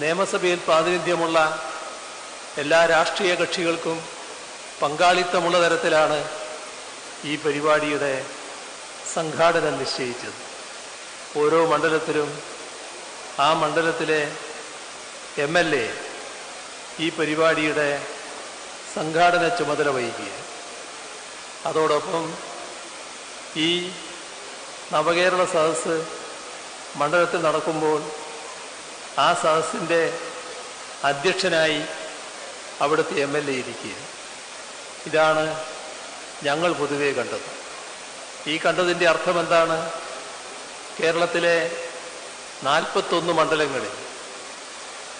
നിയമസഭയിൽ പ്രാതിനിധ്യമുള്ള എല്ലാ രാഷ്ട്രീയ കക്ഷികൾക്കും പങ്കാളിത്തമുള്ള തരത്തിലാണ് ഈ പരിപാടിയുടെ സംഘാടനം നിശ്ചയിച്ചത്. ഓരോ മണ്ഡലത്തിലും ആ മണ്ഡലത്തിലെ എം എൽ എ ഈ പരിപാടിയുടെ സംഘാടന ചുമതല വഹിക്കുക അതോടൊപ്പം ഈ നവകേരള സദസ്സ് മണ്ഡലത്തിൽ നടക്കുമ്പോൾ ആ സദസ്സിന്റെ അധ്യക്ഷനായി അവിടുത്തെ എം എൽ എ ഇരിക്കുക ഇതാണ് ഞങ്ങൾ പൊതുവെ കണ്ടത്. ഈ കണ്ടതിന്റെ അർത്ഥം എന്താണ്? കേരളത്തിലെ നാൽപ്പത്തൊന്ന് മണ്ഡലങ്ങളിൽ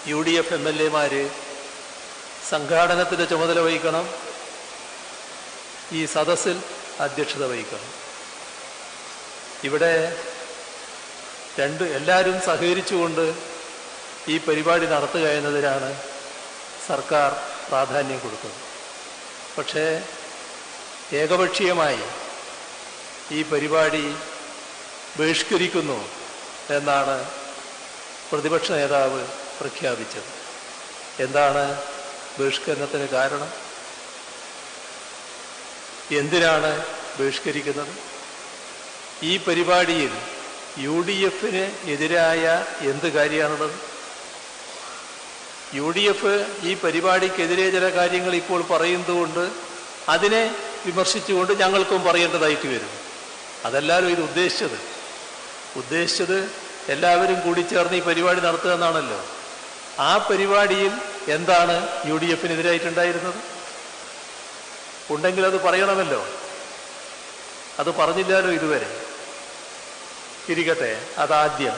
U D F M L എമാർ സംഘാടനത്തിന്റെ ചുമതല വഹിക്കണം ഈ സദസ്സിൽ അധ്യക്ഷത വഹിക്കണം. ഇവിടെ രണ്ട് എല്ലാവരും സഹകരിച്ചുകൊണ്ട് ഈ പരിപാടി നടത്തുക എന്നതിനാണ് സർക്കാർ പ്രാധാന്യം കൊടുക്കുന്നത് പക്ഷേ ഏകപക്ഷീയമായി ഈ പരിപാടി ബഹിഷ്കരിക്കുന്നു എന്നാണ് പ്രതിപക്ഷ നേതാവ് പ്രഖ്യാപിച്ചത്. എന്താണ് ബഹിഷ്കരണത്തിന് കാരണം? എന്തിനാണ് ബഹിഷ്കരിക്കുന്നത്? ഈ പരിപാടിയിൽ യു ഡി എഫിന് എതിരായ എന്ത് കാര്യമാണുള്ളത്? യു ഡി എഫ് ഈ പരിപാടിക്കെതിരെ ചില കാര്യങ്ങൾ ഇപ്പോൾ പറയുന്നതുകൊണ്ട് അതിനെ വിമർശിച്ചുകൊണ്ട് ഞങ്ങൾക്കും പറയേണ്ടതായിട്ട് വരും. അതല്ലാലും ഇത് ഉദ്ദേശിച്ചത്? ഉദ്ദേശിച്ചത് എല്ലാവരും കൂടി ചേർന്ന് ഈ പരിപാടി നടത്തുക എന്നാണല്ലോ. ആ പരിപാടിയിൽ എന്താണ് യു ഡി എഫിനെതിരായിട്ടുണ്ടായിരുന്നത് ഉണ്ടെങ്കിൽ അത് പറയണമല്ലോ. അത് പറഞ്ഞില്ലല്ലോ ഇതുവരെ? ഇരിക്കട്ടെ അതാദ്യം.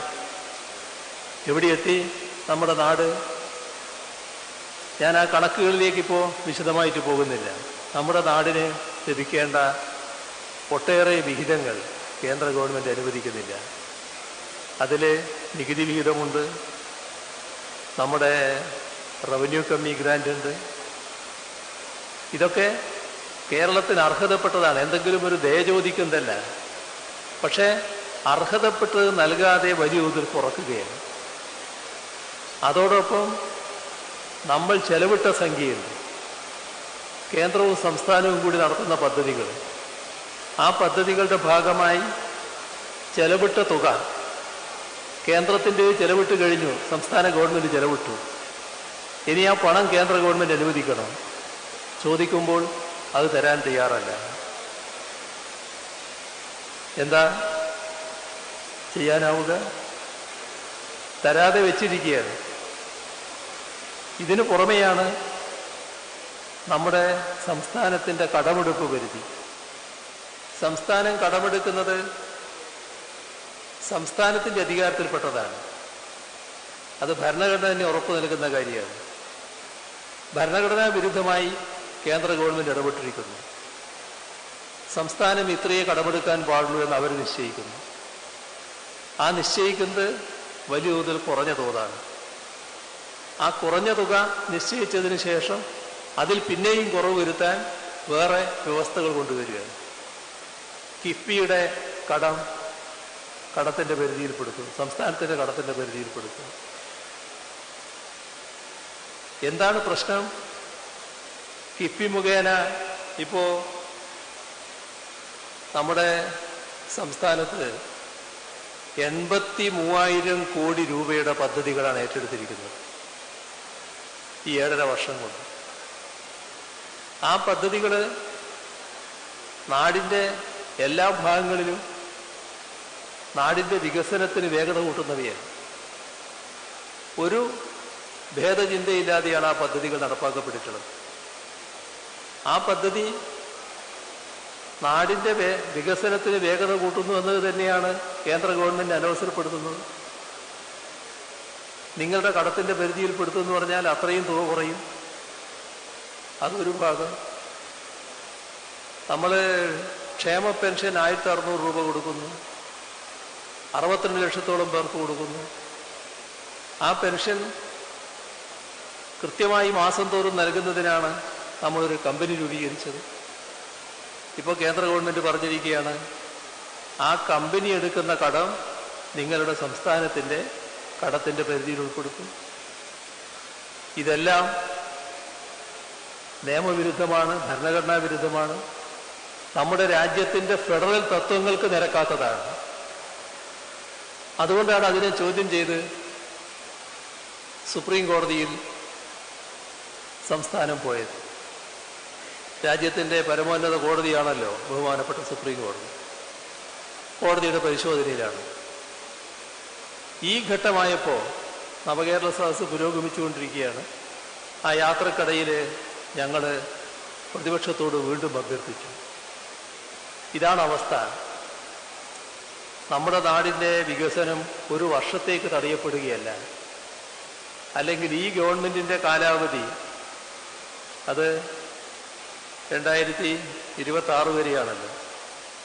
എവിടെയെത്തി? നമ്മുടെ നാട് ഞാൻ ആ കണക്കുകളിലേക്ക് ഇപ്പോൾ വിശദമായിട്ട് പോകുന്നില്ല. നമ്മുടെ നാടിന് ലഭിക്കേണ്ട ഒട്ടേറെ വിഹിതങ്ങൾ കേന്ദ്ര ഗവൺമെന്റ് അനുവദിക്കുന്നില്ല. അതിൽ നികുതി വിഹിതമുണ്ട്. നമ്മുടെ റവന്യൂ കമ്മി ഗ്രാന്റ് ഉണ്ട് ഇതൊക്കെ കേരളത്തിന് അർഹതപ്പെട്ടതാണ്. എന്തെങ്കിലും ഒരു ദയ ചോദിക്കുന്നതല്ല. പക്ഷേ അർഹതപ്പെട്ടത് നൽകാതെ വലിയ തോതിൽ കുറക്കുകയാണ്. അതോടൊപ്പം നമ്മൾ ചെലവിട്ട സംഖ്യയുണ്ട്. കേന്ദ്രവും സംസ്ഥാനവും കൂടി നടത്തുന്ന പദ്ധതികൾ. ആ പദ്ധതികളുടെ ഭാഗമായി ചെലവിട്ട തുക. കേന്ദ്രത്തിന്റെ ചെലവിട്ട് കഴിഞ്ഞു സംസ്ഥാന ഗവൺമെന്റ് ചെലവിട്ടു. ഇനി ആ പണം കേന്ദ്ര ഗവൺമെന്റ് അനുവദിക്കണം. ചോദിക്കുമ്പോൾ അത് തരാൻ തയ്യാറല്ല. എന്താ ചെയ്യാനാവുക? തരാതെ വെച്ചിരിക്കുകയാണ്. ഇതിനു പുറമെയാണ് നമ്മുടെ സംസ്ഥാനത്തിന്റെ കടമെടുപ്പ് പരിധി. സംസ്ഥാനം കടമെടുക്കുന്നത് സംസ്ഥാനത്തിന്റെ അധികാരത്തിൽപ്പെട്ടതാണ്. അത് ഭരണഘടന തന്നെ ഉറപ്പു നൽകുന്ന കാര്യമാണ്. ഭരണഘടനാ വിരുദ്ധമായി കേന്ദ്ര ഗവൺമെന്റ് ഇടപെട്ടിരിക്കുന്നു. സംസ്ഥാനം ഇത്രയേ കടമെടുക്കാൻ പാടുള്ളൂ എന്ന് അവർ നിശ്ചയിക്കുന്നു. ആ നിശ്ചയിക്കുന്നത് വലിയ തോതിൽ കുറഞ്ഞ തോതാണ്. ആ കുറഞ്ഞ തുക നിശ്ചയിച്ചതിന് ശേഷം അതിൽ പിന്നെയും കുറവ് വരുത്താൻ വേറെ വ്യവസ്ഥകൾ കൊണ്ടുവരികയാണ്. കിഫ്ബിയുടെ കടം കടത്തിന്റെ പരിധിയിൽപ്പെടുത്തും സംസ്ഥാനത്തിന്റെ കടത്തിന്റെ പരിധിയിൽപ്പെടുത്തും എന്താണ് പ്രശ്നം? കിഫ്ബി മുഖേന ഇപ്പോൾ നമ്മുടെ സംസ്ഥാനത്ത് എൺപത്തി മൂവായിരം കോടി രൂപയുടെ പദ്ധതികളാണ് ഏറ്റെടുത്തിരിക്കുന്നത്. ഈ ഏഴര വർഷം കൊണ്ട്. ആ പദ്ധതികൾ നാടിന്റെ എല്ലാ ഭാഗങ്ങളിലും നാടിന്റെ വികസനത്തിന് വേഗത കൂട്ടുന്നവയാണ്. ഒരു ഭേദചിന്തയില്ലാതെയാണ് ആ പദ്ധതികൾ നടപ്പാക്കപ്പെട്ടിട്ടുള്ളത്. ആ പദ്ധതി നാടിന്റെ വികസനത്തിന് വേഗത കൂട്ടുന്നു എന്നത് തന്നെയാണ് കേന്ദ്ര ഗവൺമെന്റ് അനവസരപ്പെടുത്തുന്നത് നിങ്ങളുടെ കടത്തിന്റെ പരിധിയിൽ എന്ന് പറഞ്ഞാൽ അത്രയും തുക കുറയും. അതൊരു ഭാഗം. നമ്മൾ ക്ഷേമ പെൻഷൻ ആയിരത്തി അറുന്നൂറ് രൂപ കൊടുക്കുന്നു. അറുപത്തിരണ്ട് ലക്ഷത്തോളം പേർക്ക് കൊടുക്കുന്നു. ആ പെൻഷൻ കൃത്യമായി മാസം തോറും നൽകുന്നതിനാണ് നമ്മളൊരു കമ്പനി രൂപീകരിച്ചത്. ഇപ്പോൾ കേന്ദ്ര ഗവൺമെന്റ് പറഞ്ഞിരിക്കുകയാണ് ആ കമ്പനി എടുക്കുന്ന കടം നിങ്ങളുടെ സംസ്ഥാനത്തിന്റെ കടത്തിന്റെ പരിധിയിൽ ഉൾപ്പെടുത്തും. ഇതെല്ലാം നിയമവിരുദ്ധമാണ് ഭരണഘടനാ വിരുദ്ധമാണ്. നമ്മുടെ രാജ്യത്തിന്റെ ഫെഡറൽ തത്വങ്ങൾക്ക് നിരക്കാത്തതാണ്. അതുകൊണ്ടാണ് അതിനെ ചോദ്യം ചെയ്ത് സുപ്രീം കോടതിയിൽ സംസ്ഥാനം പോയത്. രാജ്യത്തിന്റെ പരമോന്നത കോടതിയാണല്ലോ ബഹുമാനപ്പെട്ട സുപ്രീം കോടതി. കോടതിയുടെ പരിശോധനയിലാണ്. ഈ ഘട്ടമായപ്പോൾ നവകേരള സദസ് പുരോഗമിച്ചുകൊണ്ടിരിക്കുകയാണ്. ആ യാത്രക്കടയിൽ ഞങ്ങൾ പ്രതിപക്ഷത്തോട് വീണ്ടും അഭ്യർത്ഥിച്ചു. ഇതാണ് അവസ്ഥ. നമ്മുടെ നാടിന്റെ വികസനം ഒരു വർഷത്തേക്ക് തടയപ്പെടുകയല്ല. അല്ലെങ്കിൽ ഈ ഗവൺമെന്റിന്റെ കാലാവധി അത് രണ്ടായിരത്തി ഇരുപത്തി ആറ് വരെയാണല്ലോ.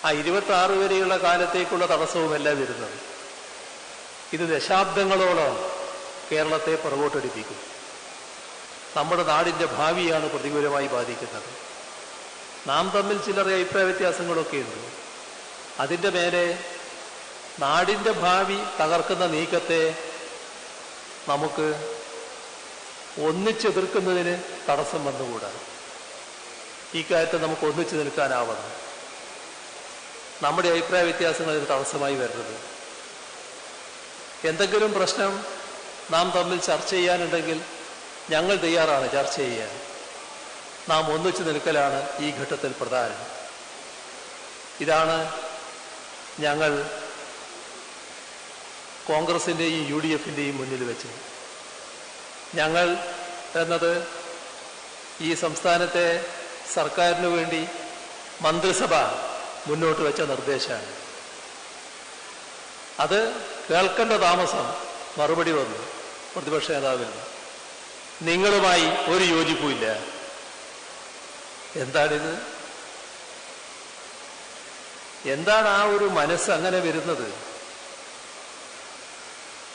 ആ ഇരുപത്തി ആറ് വരെയുള്ള കാലത്തേക്കുള്ള തടസ്സവുമല്ല വരുന്നത്. ഇത് ദശാബ്ദങ്ങളോളം കേരളത്തെ പുറകോട്ടടിപ്പിക്കും. നമ്മുടെ നാടിന്റെ ഭാവിയാണ് പ്രതികൂലമായി ബാധിക്കുന്നത്. നാം തമ്മിൽ ചിലർ അഭിപ്രായ വ്യത്യാസങ്ങളൊക്കെയുണ്ട്. അതിന്റെ മേലെ നാടിന്റെ ഭാവി തകർക്കുന്ന നീക്കത്തെ നമുക്ക് ഒന്നിച്ചെതിർക്കുന്നതിന് തടസ്സം വന്നുകൂടാ. ഈ കാര്യത്തിൽ നമുക്ക് ഒന്നിച്ചു നിൽക്കാനാവണം. നമ്മുടെ അഭിപ്രായ വ്യത്യാസങ്ങൾ തടസ്സമായി വരുന്നത്. എന്തെങ്കിലും പ്രശ്നം നാം തമ്മിൽ ചർച്ച ചെയ്യാനുണ്ടെങ്കിൽ ഞങ്ങൾ തയ്യാറാണ് ചർച്ച ചെയ്യാൻ. നാം ഒന്നിച്ചു നിൽക്കലാണ് ഈ ഘട്ടത്തിൽ പ്രധാനം. ഇതാണ് ഞങ്ങൾ കോൺഗ്രസിന്റെയും യു ഡി എഫിന്റെയും മുന്നിൽ വെച്ചത് ഞങ്ങൾ എന്നത് ഈ സംസ്ഥാനത്തെ സർക്കാരിനു വേണ്ടി മന്ത്രിസഭ മുന്നോട്ട് വെച്ച നിർദ്ദേശമാണ്. അത് കേൾക്കേണ്ട താമസം മറുപടി വന്നു. പ്രതിപക്ഷ നേതാവിൽ. നിങ്ങളുമായി ഒരു യോജിപ്പുമില്ല. എന്താണിത്? എന്താണ് ആ ഒരു മനസ്സ് അങ്ങനെ വരുന്നത്?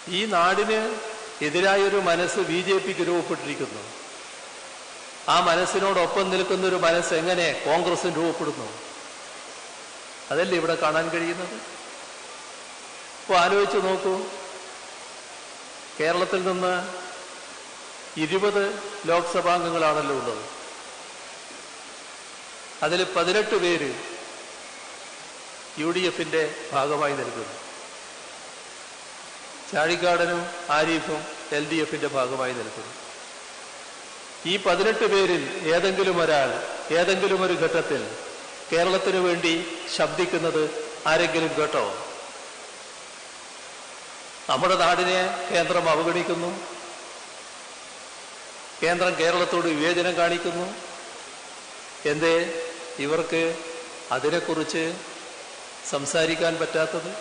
ഈ നാടിന് എതിരായൊരു മനസ്സ് ബി ജെ പിക്ക് രൂപപ്പെട്ടിരിക്കുന്നു. ആ മനസ്സിനോടൊപ്പം നിൽക്കുന്ന ഒരു മനസ്സ് എങ്ങനെ കോൺഗ്രസ് രൂപപ്പെടുന്നു? അതല്ലേ ഇവിടെ കാണാൻ കഴിയുന്നത്? ഇപ്പോൾ ആലോചിച്ച് നോക്കൂ. കേരളത്തിൽ നിന്ന് ഇരുപത് ലോക്സഭാംഗങ്ങളാണല്ലോ ഉള്ളത്. അതിൽ പതിനെട്ട് പേര് യു ഡി എഫിന്റെ ഭാഗമായി നിൽക്കുന്നു. ചാഴിക്കാടനും ആരിഫും എൽ ഡി എഫിന്റെ ഭാഗമായി നിൽക്കുന്നു. ഈ പതിനെട്ട് പേരിൽ ഏതെങ്കിലും ഒരാൾ ഏതെങ്കിലും ഒരു ഘട്ടത്തിൽ കേരളത്തിനു വേണ്ടി ശബ്ദിക്കുന്നത് ആരെങ്കിലും കേട്ടോ? നമ്മുടെ നാടിനെ കേന്ദ്രം അവഗണിക്കുന്നു. കേന്ദ്രം കേരളത്തോട് വിവേചനം കാണിക്കുന്നു. എന്തേ ഇവർക്ക് അതിനെക്കുറിച്ച് സംസാരിക്കാൻ പറ്റാത്തത്?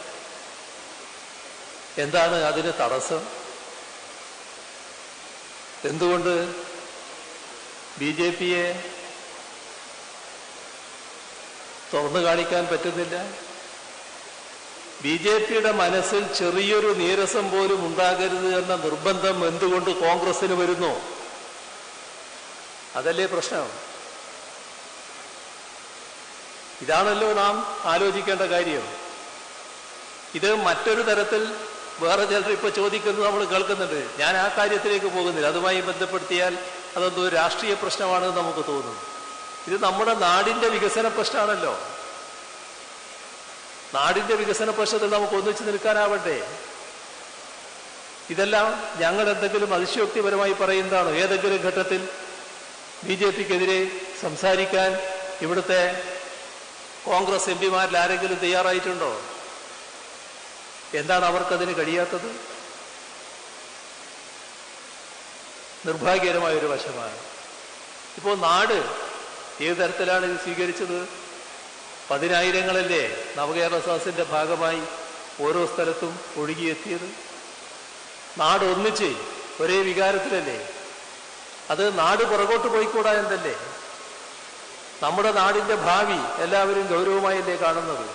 എന്താണ് അതിന് തടസ്സം? എന്തുകൊണ്ട് ബി ജെ പിയെ തുറന്നു കാണിക്കാൻ പറ്റുന്നില്ല? ബി ജെ പിയുടെ മനസ്സിൽ ചെറിയൊരു നീരസം പോലും ഉണ്ടാകരുത് എന്ന നിർബന്ധം എന്തുകൊണ്ട് കോൺഗ്രസിന് വരുന്നു? അതല്ലേ പ്രശ്നം. ഇതാണല്ലോ നാം ആലോചിക്കേണ്ട കാര്യം. ഇത് മറ്റൊരു തരത്തിൽ വേറെ ചിലർ ഇപ്പൊ ചോദിക്കുന്നത് നമ്മൾ കേൾക്കുന്നുണ്ട്. ഞാൻ ആ കാര്യത്തിലേക്ക് പോകുന്നില്ല. അതുമായി ബന്ധപ്പെടുത്തിയാൽ അതെന്തോ ഒരു രാഷ്ട്രീയ പ്രശ്നമാണെന്ന് നമുക്ക് തോന്നുന്നു ഇത് നമ്മുടെ നാടിന്റെ വികസന പ്രശ്നമാണല്ലോ. നാടിന്റെ വികസന പ്രശ്നത്തിൽ നമുക്ക് ഒന്നിച്ചു നിൽക്കാനാവട്ടെ. ഇതെല്ലാം ഞങ്ങൾ എന്തെങ്കിലും അതിശയോക്തിപരമായി പറയുന്നതാണോ? ഏതെങ്കിലും ഘട്ടത്തിൽ ബി ജെ പിക്കെതിരെ സംസാരിക്കാൻ ഇവിടുത്തെ കോൺഗ്രസ് എം പിമാരിൽ ആരെങ്കിലും തയ്യാറായിട്ടുണ്ടോ? എന്താണ് അവർക്കതിന് കഴിയാത്തത്? നിർഭാഗ്യകരമായ ഒരു വശമാണ്. ഇപ്പോൾ നാട് ഏത് തരത്തിലാണ് ഇത് സ്വീകരിച്ചത്? പതിനായിരങ്ങളല്ലേ? നവകേരള സദസ്സിന്റെ ഭാഗമായി ഓരോ സ്ഥലത്തും ഒഴുകിയെത്തിയത്. നാട് ഒന്നിച്ച് ഒരേ വികാരത്തിലല്ലേ? അത് നാട് പുറകോട്ട് പോയിക്കൂടാ എന്നല്ലേ നമ്മുടെ നാടിന്റെ ഭാവി എല്ലാവരും ഗൗരവമായല്ലേ കാണുന്നത്?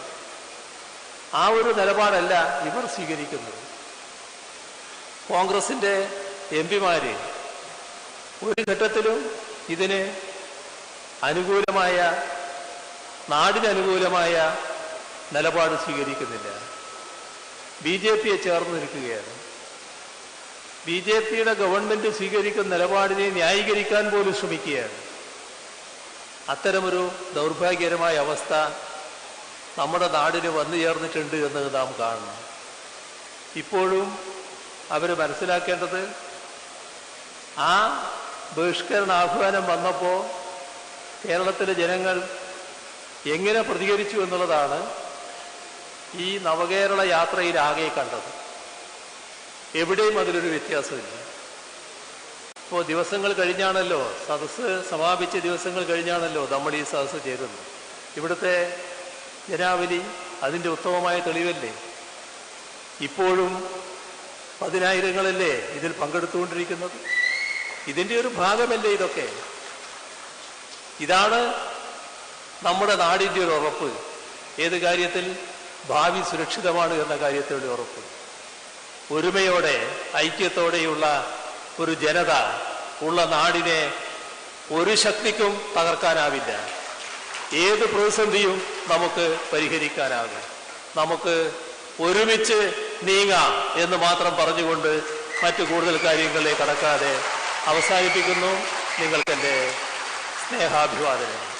ആ ഒരു നിലപാടല്ല ഇവർ സ്വീകരിക്കുന്നത്. കോൺഗ്രസിന്റെ എം പിമാര് ഒരു ഘട്ടത്തിലും ഇതിന് അനുകൂലമായ നാടിന് അനുകൂലമായ നിലപാട് സ്വീകരിക്കുന്നില്ല. ബി ജെ പിയെ ചേർന്ന് നിൽക്കുകയാണ് ബി ജെ പിയുടെ ഗവൺമെന്റ് സ്വീകരിക്കുന്ന നിലപാടിനെ ന്യായീകരിക്കാൻ പോലും ശ്രമിക്കുകയാണ്. അത്തരമൊരു ദൗർഭാഗ്യകരമായ അവസ്ഥ നമ്മുടെ നാടിന് വന്നു ചേർന്നിട്ടുണ്ട് എന്ന് നാം കാണണം. ഇപ്പോഴും അവർ മനസ്സിലാക്കേണ്ടത് ആ ബഹിഷ്കരണ ആഹ്വാനം വന്നപ്പോൾ കേരളത്തിലെ ജനങ്ങൾ എങ്ങനെ പ്രതികരിച്ചു എന്നുള്ളതാണ് ഈ നവകേരള യാത്രയിൽ ആകെ കണ്ടത്. എവിടെയും അതിലൊരു വ്യത്യാസമില്ല. ഇപ്പോൾ ദിവസങ്ങൾ കഴിഞ്ഞാണല്ലോ സദസ്സ് സമാപിച്ച ദിവസങ്ങൾ കഴിഞ്ഞാണല്ലോ നമ്മൾ ഈ സദസ്സ് ചേരുന്നത്. ഇവിടുത്തെ ജനാവലി അതിന്റെ ഉത്തമമായ തെളിവല്ലേ? ഇപ്പോഴും പതിനായിരങ്ങളല്ലേ ഇതിൽ പങ്കെടുത്തുകൊണ്ടിരിക്കുന്നത്? ഇതിന്റെ ഒരു ഭാഗമല്ലേ ഇതൊക്കെ? ഇതാണ് നമ്മുടെ നാടിന്റെ ഒരു ഉറപ്പ്. ഏത് കാര്യത്തിൽ? ഭാവി സുരക്ഷിതമാണ് എന്ന കാര്യത്തോടെ ഉറപ്പ്. ഒരുമയോടെ ഐക്യത്തോടെയുള്ള ഒരു ജനത ഉള്ള നാടിനെ ഒരു ശക്തിക്കും തകർക്കാനാവില്ല. ഏത് പ്രതിസന്ധിയും നമുക്ക് പരിഹരിക്കാനാകും. നമുക്ക് ഒരുമിച്ച് നീങ്ങാം എന്ന് മാത്രം പറഞ്ഞുകൊണ്ട് മറ്റു കൂടുതൽ കാര്യങ്ങളിലേക്ക് കടക്കാതെ അവസാനിപ്പിക്കുന്നു. നിങ്ങൾക്കെന്റെ സ്നേഹാഭിവാദനം